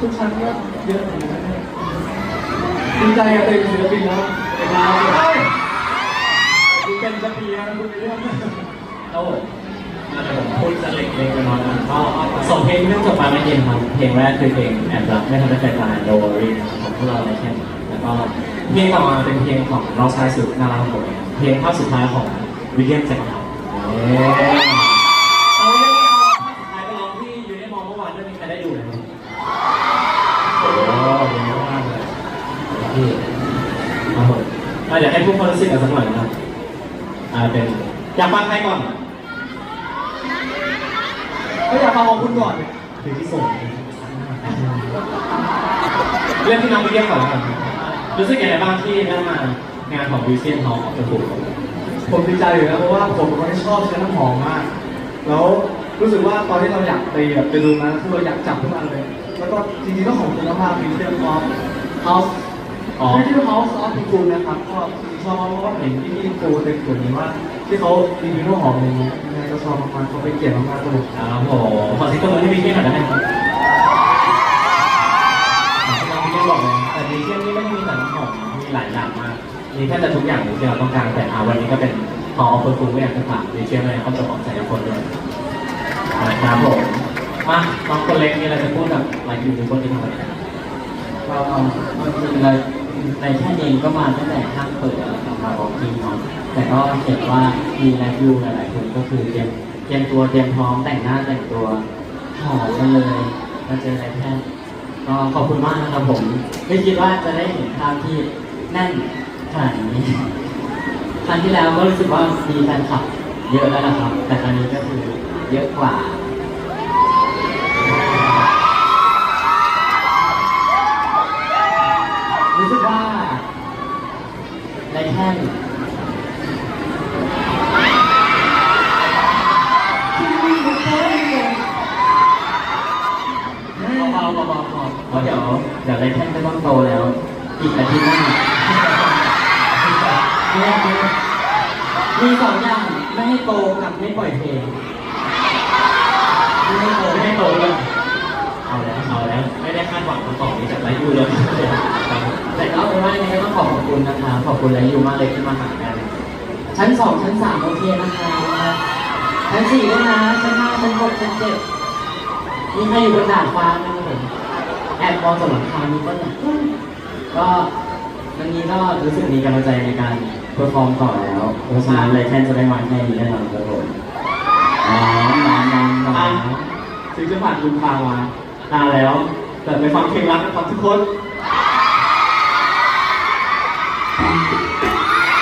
ทุกชั้นเยอะเหอนดีใจกับตัวเองศิลปินแล้วนะเป็นสักทีนะคุณเรื่องครับผมมาแต่ผพูดจเล็กเล็กน้อยนะก็สองเพลงที่เพิ่งจบไปเมื่อเย็นครับเพลงแรกคือเพลงแอบรักไม่ทำให้ใจตายโดรีนของพวกเราในเช่แล้วก็เพลงต่อมาเป็นเพลงของน้องชายสุดน่ารักของผมเพลงภาพสุดท้ายของวิลเลียมแจ็คครับ อะเดี๋ยวให้ทุกคนรู้สึกกันสักหน่อยนะครับอ่าเป็นอยากฟังใครก่อนก็อยากฟังของคุณก่อนคือที่ส่งเรื่องที่น้องไปเรียกก่อนแล้วกันรู้สึกยังไงบ้างที่ได้มางานของวิวเซียนฮอลของตะปูผมดีใจอยู่นะเพราะว่าผมเป็นคนที่ชอบใช้น้ำหอมมาก แล้วรู้สึกว่าตอนที่เราอยากไปแบบไปดูนะคือเราอยากจับทุกอันเลย แล้วก็จริงๆก็ของคุณมากๆมีเรื่องออฟเฮาส์ อ๋อไม่ใช่เฮาส์ออฟคุณนะครับก็ชอบเพราะว่าเห็นพี่พี่ครูเต็มตัวนี้ว่า ที่เขารีวิวน้ำหอมอะไรเงี้ยยังไงก็ชอบมากๆเขาไปเกียรติมากๆครับผมครับผมขอที่ตัวมือที่วิวเซียนหน่อยได้ไหมครับที่น้องวิวเซียนบอกเลยนะแต่วิวเซียนนี่ไม่ได้มีแต่น้ำหอมมีหลายอย่างมาก มีแค่จะทุกอย่างที่เราต้องการแต่อาวันนี้ก็เป็นพอออฟเฟอร์ฟูก็อยากจะฝากวิวเซียนเลยเขาจะบอกใจทุกคนด้วยนะครับผมมาน้องคนเล็กมีอะไรจะพูดกับไลฟ์ยูทูบเบอร์ที่ทำอะไร กันก็จริงๆเลยในแค่เองก็มาตั้งแต่ห้างเปิดแล้วครับมาบอกทีมเนาะแต่ก็เห็นว่ามีไลฟ์ยูหลายๆคนก็คือเตรียมเตรียมตัวเตรียมพร้อมแต่งหน้าแต่งตัวหอมกันเลยมาเจอไลฟ์แพทย์ก็ขอบคุณมากนะครับผม ไม่คิดว่าจะได้เห็นภาพที่แน่นขนาดนี้ครั้งที่แล้วก็รู้สึกว่ามีแฟนคลับเยอะแล้วนะครับ แต่ครั้งนี้ก็คือเยอะกว่า รู้สึกว่า ในแท่นเบาๆเบาๆพอเพราะเดี๋ยวเดี๋ยวในแท่นก็ต้องโตแล้ว อีกอาทิตย์หน้าเนี่ยมีสองอย่างไม่ให้โตกับไม่ปล่อยเพลงไม่ให้โตไม่ให้โตเลยเอาแล้วเอาแล้วไม่ได้คาดหวังคำตอบนี้จากไลฟ์ยูเลยครับแต่ก็ เป็นว่ายังไงก็ต้องขอขอบคุณนะคะ ขอบคุณแลยูมากเลยที่มาหากัน ชั้นสองชั้นสามโอเคนะคะ ชั้นสี่ด้วยนะ ชั้นห้าชั้นหกชั้นเจ็ดมีใครอยู่บนดาดฟ้าไหมครับผมแอบมองจากหลังคามีก็เนี่ยก็วันนี้ก็รู้สึกมีกำลังใจในการเพอร์ฟอร์มต่อแล้วเพราะฉะนั้นเลยแค่จะได้มาแค่นี้แน่นอนครับผมอ๋อน้ำน้ำน้อะำถึงจะผ่านกุมภามา นานแล้ว แต่ไปฟังเพลงรักนะครับทุกคน